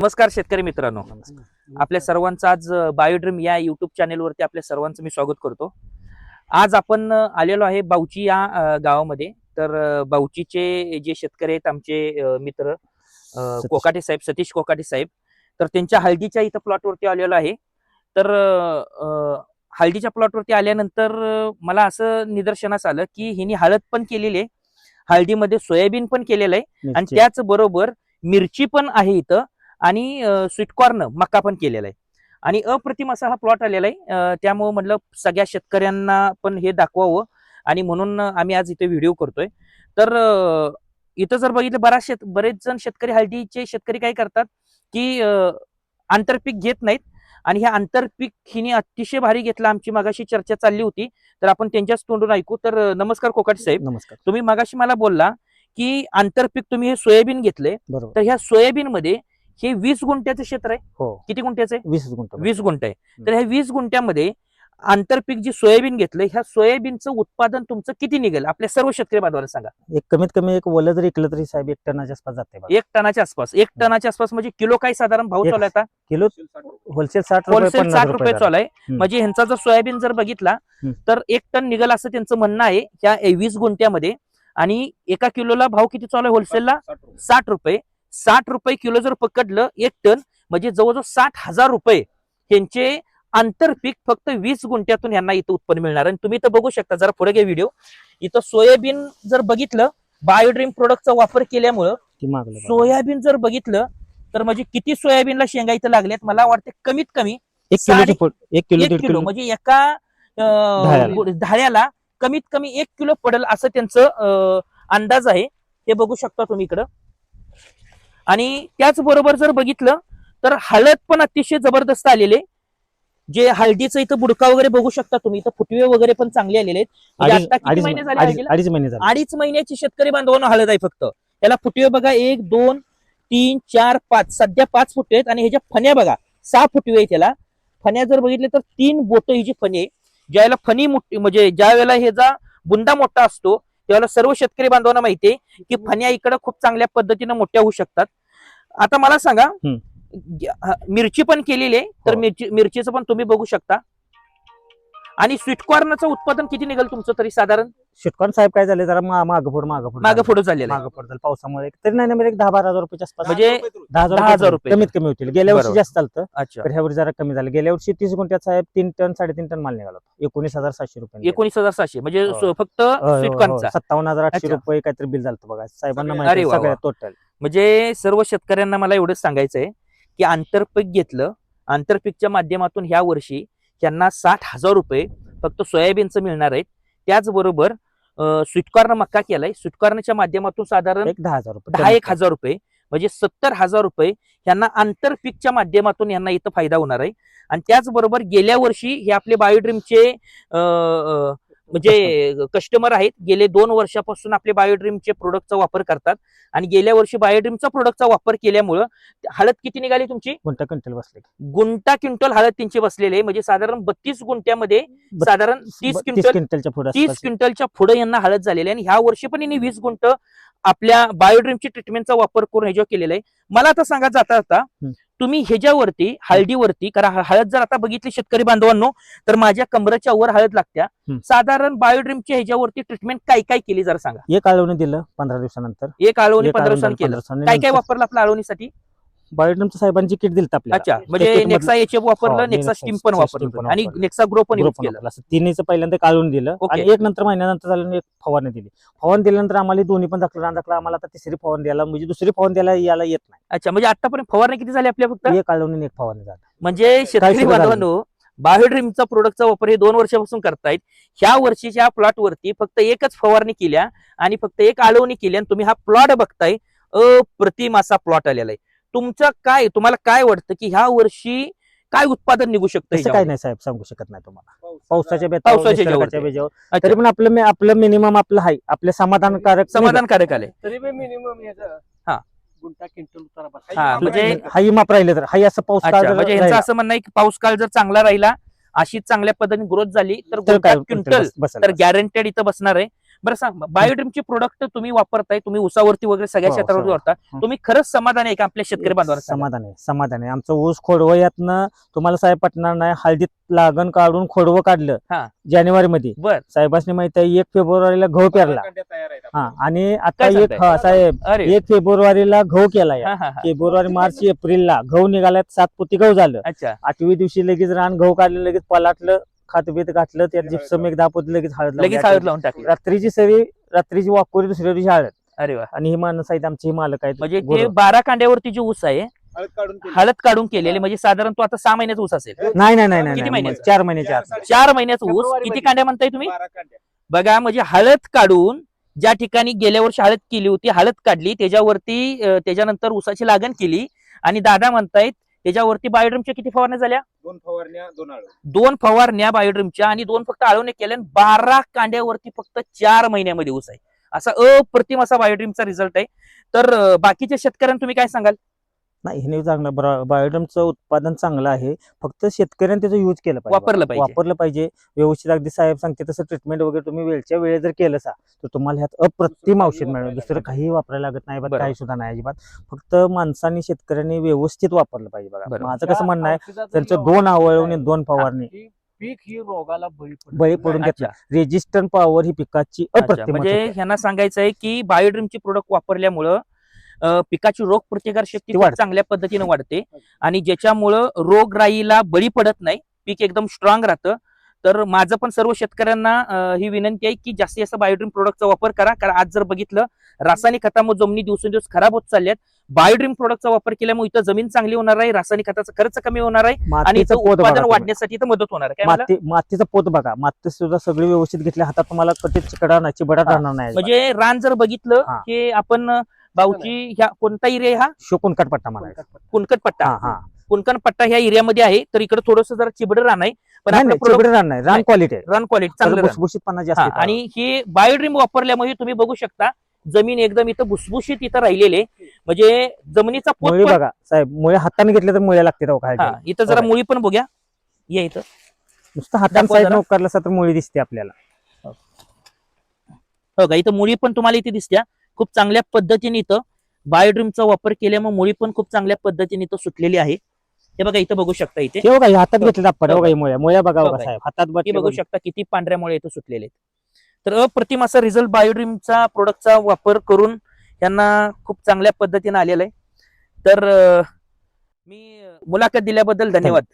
नमस्कार शेतकरी मित्रांनो. आपल्या सर्वांचं आज बायोड्रीम या युट्यूब चॅनेलवरती आपल्या सर्वांचं मी स्वागत करतो. आज आपण आलेलो आहे बावची या गावामध्ये. तर अ, बावचीचे जे शेतकरी आहेत आमचे मित्र कोकाटे साहेब सतीश कोकाटे साहेब. तर त्यांच्या हळदीच्या इथं प्लॉटवरती आलेलो आहे. तर हळदीच्या प्लॉटवरती आल्यानंतर मला असं निदर्शनास आलं की हिने हळद पण केलेली आहे. हळदीमध्ये सोयाबीन पण केलेलं आहे. आणि त्याच बरोबर मिरची पण आहे इथं. आणि स्वीटकॉर्न मका पण केलेला आहे. आणि अप्रतिम असा हा प्लॉट आलेला आहे. त्यामुळं म्हटलं सगळ्या शेतकऱ्यांना पण हे दाखवावं. आणि म्हणून आम्ही आज इथे व्हिडिओ करतोय. तर इथं जर बघितलं बराच शेत बरेच जण शेतकरी हळदीचे शेतकरी काय करतात की आंतरपीक घेत नाहीत. आणि ह्या आंतरपीक हिने अतिशय भारी घेतला. आमची मगाशी चर्चा चालली होती. तर आपण त्यांच्याच तोंडून ऐकू. तर नमस्कार कोकाटे साहेब. नमस्कार. तुम्ही मगाशी मला बोलला की आंतरपीक तुम्ही हे सोयाबीन घेतले तर ह्या सोयाबीन मध्ये हे वीस गुंठ्याचं क्षेत्र आहे. हो. किती गुंठ्याचं आहे? वीस गुंठ वीस गुंठ आहे. तर ह्या वीस गुंठ्यामध्ये आंतरपीक जी सोयाबीन घेतलंय ह्या सोयाबीनचं उत्पादन तुमचं किती निघेल? आपल्या सर्व शेतकरी बांधवांना सांगा. एक कमीत कमी एक वलं जरी इकलं तरी साहेब एक टनाच्या आसपास जाते बघा. एक टनाच्या आसपास. एक टनाच्या आसपास म्हणजे किलो काय साधारण भाव एक चालू आहे आता? किलो होलसेल साठ होलसेल साठ रुपये चालू आहे. म्हणजे ह्यांचा जर सोयाबीन जर बघितला. तर एक टन निघेल असं त्यांचं म्हणणं आहे. ह्या वीस गुंठ्यामध्ये आणि एका किलोला भाव किती चालू आहे? होलसेलला साठ रुपये. साठ रुपये किलो जर पकडलं एक टन म्हणजे जवळजवळ साठ हजार रुपये यांचे आंतरपीक फक्त वीस गुंठ्यातून यांना इथं उत्पन्न मिळणार. आणि तुम्ही इथं बघू शकता जरा पुढे घ्या व्हिडिओ इथं सोयाबीन जर बघितलं बायोड्रीम प्रोडक्टचा वापर केल्यामुळं. सोयाबीन जर बघितलं तर म्हणजे किती सोयाबीनला शेंगा इथं लागल्यात? मला वाटते कमीत कमी एक किलो एक किलो. म्हणजे एका. धाळ्याला. कमीत कमी एक किलो पडेल असं त्यांचं अंदाज आहे. हे बघू शकता तुम्ही इकडं. आणि त्याचबरोबर जर बघितलं तर हळद पण अतिशय जबरदस्त आलेले जे हळदीचं इथं बुडका वगैरे बघू शकता तुम्ही. इथं फुटवे वगैरे पण चांगले आलेले आहेत. म्हणजे अडीच महिने झाले महिने महिन्याची शेतकरी बांधवांना हळद आहे फक्त. याला फुटवे बघा एक दोन तीन चार पाच. सध्या पाच फुटवे आहेत आणि ह्याच्या फण्या बघा सहा फुटवे आहेत त्याला. फण्या जर बघितले तर तीन बोट ही जी फणी आहे ज्यावेळेला फणी मोठी म्हणजे ज्या वेळेला ह्याचा बुंदा मोठा असतो त्यावेळेला सर्व शेतकरी बांधवांना माहिती आहे की फण्या इकडे खूप चांगल्या पद्धतीने मोठ्या होऊ शकतात. आता मला सांगा मिरची पण केलेली आहे तर हो. मिरची मिरचीचं पण तुम्ही बघू शकता. आणि स्वीटकॉर्नचं उत्पादन किती निघेल तुमचं तरी साधारण? शेतकरी साहेब काय झाले जरा माग पुढे माग पुढे मागं पुढे झालेलं आहे माग पुढे झालं पावसामुळे तरी नाही ना एक दहा बारा हजार रुपयाच्या आसपास म्हणजे दहा हजार दहा हजार रुपये. कमीत कमी होतील गेल्या वर्षी बरोबर. जास्त चालतं अच्छा तर ह्या वर्षी जरा कमी झालं गेल्या वर्षी तीस गुंठ्यात साहेब तीन टन साडेतीन टन माल निघाला होता. एकोणीस हजार सातशे रुपये एकोणीस हजार सहाशे म्हणजे हो. सो- फक्त हो, हो, हो. स्वीटकॉर्नचा सत्तावन्न हजार आठशे अच्छा. रुपये काहीतरी बिल झालं बघा साहेबांना अरे माहिती वा, सगळ्या वा. टोटल म्हणजे सर्व शेतकऱ्यांना मला एवढंच सांगायचं आहे की आंतरपीक घेतलं आंतरपीकच्या माध्यमातून ह्या वर्षी यांना साठ हजार रुपये फक्त सोयाबीनचं मिळणार आहेत त्याचबरोबर स्वीटकॉर्न मक्का केलाय. स्वीटकॉर्नच्या माध्यमातून साधारण एक दहा हजार रुपये. दहा एक हजार रुपये म्हणजे सत्तर हजार रुपये यांना आंतरपीकच्या माध्यमातून यांना इथं फायदा होणार आहे. आणि त्याचबरोबर गेल्या वर्षी हे आपले बायोड्रीमचे म्हणजे कस्टमर आहेत गेले दोन वर्षापासून आपले बायोड्रीमचे प्रोडक्टचा वापर करतात आणि गेल्या वर्षी बायोड्रीमचा प्रोडक्टचा वापर केल्यामुळं हळद किती निघाली तुमची? गुंठा क्विंटल बसले. गुंटा क्विंटल हळद त्यांची बसलेली आहे. म्हणजे साधारण बत्तीस गुंट्यामध्ये साधारण तीस क्विंटल क्विंटलच्या पुढे तीस क्विंटलच्या पुढे यांना हळद झालेली आणि ह्या वर्षी पण यांनी वीस गुंट आपल्या बायोड्रीमची ट्रीटमेंटचा वापर करून ह्याच्यावर केलेला आहे. मला आता सांगा जाता जाता हम्म. तुम्ही ह्याच्यावरती हळदीवरती कारण हळद जर आता बघितली शेतकरी बांधवांनो तर माझ्या कमरेच्या वर हळद लागत्या. साधारण बायोड्रीमच्या ह्याच्यावरती ट्रीटमेंट काय काय केली जरा सांगा. एक आळवणी दिलं पंधरा दिवसानंतर. एक आळवणी पंधरा दिवसांनी केलं. 15 दिवसांनी. काय काय वापरलं आपल्या आळवणीसाठी? बायोडमच्या साहेबांची किट दिलं आपल्याला अच्छा म्हणजे नेक्सा एच वापरलं हो, नेक्सा Nexa स्टीम पण वापरलं आणि. नेक्सा ग्रो पण use ग्रुप केलं. असं तिन्हीचं पहिल्यांदा काढून दिलं. आणि एक नंतर महिन्यानंतर झालं एक फवारणी दिली. फवारणी दिल्यानंतर आम्हाला दोन्ही पण दाखलं रान दाखलं आम्हाला आता तिसरी फवारणी द्यायला म्हणजे दुसरी फवारणी द्यायला याला येत नाही. अच्छा म्हणजे आतापर्यंत फवारणी किती झाली आपल्या फक्त? एक काढून एक फवारणी झाली. म्हणजे शेतकरी बांधवांनो बायोड्रीमचा प्रोडक्टचा वापर हे दोन वर्षापासून करतायत. ह्या वर्षीच्या प्लॉट वरती फक्त एकच फवारणी केल्या आणि फक्त एक आळवणी केली आणि तुम्ही हा प्लॉट बघताय अप्रतिम असा प्लॉट आलेला आहे. तुमचं काय तुम्हाला काय वाटतं की ह्या वर्षी काय उत्पादन निघू शकतं तसं काय? नाही साहेब सांगू शकत नाही तुम्हाला. पावसाच्या बेतावर, पावसाच्या निसर्गाच्या बेजावर. बेजावर अच्छा, तरी पण आपलं मे- आपलं मिनिमम आपलं आहे आपले समाधानकारक समाधानकारक आले तरी बी मिनिमम याचा हा. गुंठा क्विंटल उतारा बस. हा, म्हणजे- हाई माप राहिले तर हाई असं पाऊस काळ अच्छा जर म्हणजे यांचं राहिला, असं म्हणणं आहे की पाऊस काळ जर चांगला राहिला अशीच चांगल्या पद्धतीने ग्रोथ झाली तर तर काय क्विंटल तर. गॅरंटेड इथं बसणार आहे. बरं सांग बायोड्रीमचे प्रोडक्ट तुम्ही वापरताय तुम्ही उसावरती वगैरे सगळ्या हो, क्षेत्रावरती. वापरता. तुम्ही खरंच समाधान आहे का आपल्या शेतकरी बांधवांना. समाधान आहे समाधान आहे आमचं ऊस खोडवं यातनं तुम्हाला साहेब पटणार नाही हळदीत लागण काढून खोडवं हा. काढलं जानेवारी मध्ये बर साहेबांनी माहीत आहे एक फेब्रुवारीला गहू पेरला हा आणि आता काय एक सांगताय? हा, साहेब अरे एक फेब्रुवारीला गहू केला हा हा हा फेब्रुवारी मार्च एप्रिलला गहू निघाल्यात सात पोती गहू झालं अच्छा आठवी दिवशी लगेच रान गहू काढलं लगेच पलाटलं खातबीत घातलं त्यात जिप्सम एक दहा पोती लगेच हळद. लगेच हळद लावून टाकली रात्रीची सरी रात्रीची वाकोरी दुसऱ्या दिवशी हळद अरे वा आणि ही माणसं आहेत आमचे हे मालक आहेत म्हणजे ते गुरु. बारा कांड्यावरती जे ऊस आहे हळद काढून केली. हळद काढून केलेले म्हणजे साधारण तो आता सहा महिन्याचा ऊस असेल नाही नाही नाही किती नाही महिन्याचं? चार महिन्याच्या आत चार- चार महिन्याचा ऊस फेब्रुवारी किती. कांड्या म्हणताय तुम्ही बारा कांड्या. बघा म्हणजे हळद काढून ज्या ठिकाणी गेल्या वर्षी हळद केली होती हळद काढली त्याच्यावरती अं, त्याच्यानंतर ऊसाची लागण केली आणि दादा म्हणतायत त्याच्यावरती बायोड्रीमच्या किती फवारण्या झाल्या? दोन फवारण्या दोन दोन फवारण्या बायोड्रीमच्या आणि दोन फक्त आळवणे केल्या बारा कांड्यावरती फक्त चार महिन्यामध्ये ऊस आहे. असा अप्रतिम असा बायोड्रीमचा रिझल्ट आहे. तर बाकीच्या शेतकऱ्यांना तुम्ही काय सांगाल? नाही हे चांगलं. बायोडमचं उत्पादन चांगलं आहे. फक्त शेतकऱ्यांनी त्याचा युज केलं पाहिजे. वापरलं पाहिजे. वापरलं पाहिजे. व्यवस्थित अगदी साहेब सांगते तसं ट्रीटमेंट वगैरे तुम्ही वेळच्या वेळेत जर केलं सा तर तुम्हाला ह्यात अप्रतिम औषध मिळेल दुसरं काही वापरायला लागत नाही. बा बरोबर. काही सुद्धा नाही अजिबात. फक्त माणसांनी शेतकऱ्यांनी व्यवस्थित वापरलं पाहिजे बघा. माझं कसं म्हणणं आहे त्यांचं दोन वापर आवळवणी दोन फवारणी पीक ही रोगाला बळी. पडून घेतलं अच्छा. रेजिस्टंट पॉवर ही पिकाची म्हणजे ह्यांना सांगायचं आहे की बायोड्रीमची प्रोडक्ट वापरल्यामुळं पिकाची रोग प्रतिकार शक्ती. चांगल्या पद्धतीने वाढते आणि ज्याच्यामुळं रोगराईला बळी पडत नाही पीक एकदम स्ट्रॉंग राहतं तर माझं पण सर्व शेतकऱ्यांना ही विनंती आहे की जास्तीत जास्त बायोड्रीम प्रोडक्टचा वापर करा कारण आज जर बघितलं रासायनिक खतामुळे जमिनी दिवसेंदिवस खराब होत चालल्यात बायोड्रीम प्रोडक्टचा वापर केल्यामुळे इथं जमीन चांगली होणार आहे रासायनिक खताचा खर्च कमी होणार आहे आणि उत्पादन. वाढण्यासाठी मदत होणार आहे मातीचं पोत बघा माती सुद्धा सगळी व्यवस्थित घेतली हातात तुम्हाला कटी चिकडा नाही चिबडा. राहणार नाही. म्हणजे रान जर बघितलं. की आपण बाऊची ह्या कोणता एरिया हा? शोकून कटपट्टा म्हणायचा. कुणकट पट्टा हा हा. कुणकण पट्टा ह्या एरियामध्ये आहे तर इकडे थोडस जरा चिबड रान आहे पण रान नाही. रान. क्वालिटी आहे. रन क्वालिटी चांगलं. भुसभुशीतपणा जास्त हा. आणि हे बायोड्रीम वापरल्यामुळे तुम्ही बघू शकता जमीन एकदम इथं भुसभुशीत इथं राहिलेले म्हणजे जमिनीचा मुळी बघा साहेब मुळे हाताने घेतले तर मुळे लागते हा, खायला इथं जरा. मुळी पण बघूया. या इथं. नुसतं हाताने असता तर मुळी दिसते आपल्याला. हो का इथं मुळी पण तुम्हाला इथे दिसत्या. खूप चांगल्या पद्धतीने इथं बायोड्रीमचा वापर केल्यामुळे मुळी पण खूप चांगल्या पद्धतीने इथं सुटलेली आहे. हे बघा इथं बघू शकता इथे. हे बघा हे हातात घेतले आपण. बघा हे मुळ्या. मुळ्या बघा बघा बघा. साहेब. हातात हे बघा बघू. शकता किती पांढऱ्या मुळे इथं सुटलेले आहेत. तर अप्रतिम असा रिझल्ट बायोड्रीमचा प्रोडक्टचा वापर करून यांना खूप चांगल्या पद्धतीने आलेला आहे. तर अं, मी मुलाखत दिल्याबद्दल धन्यवाद.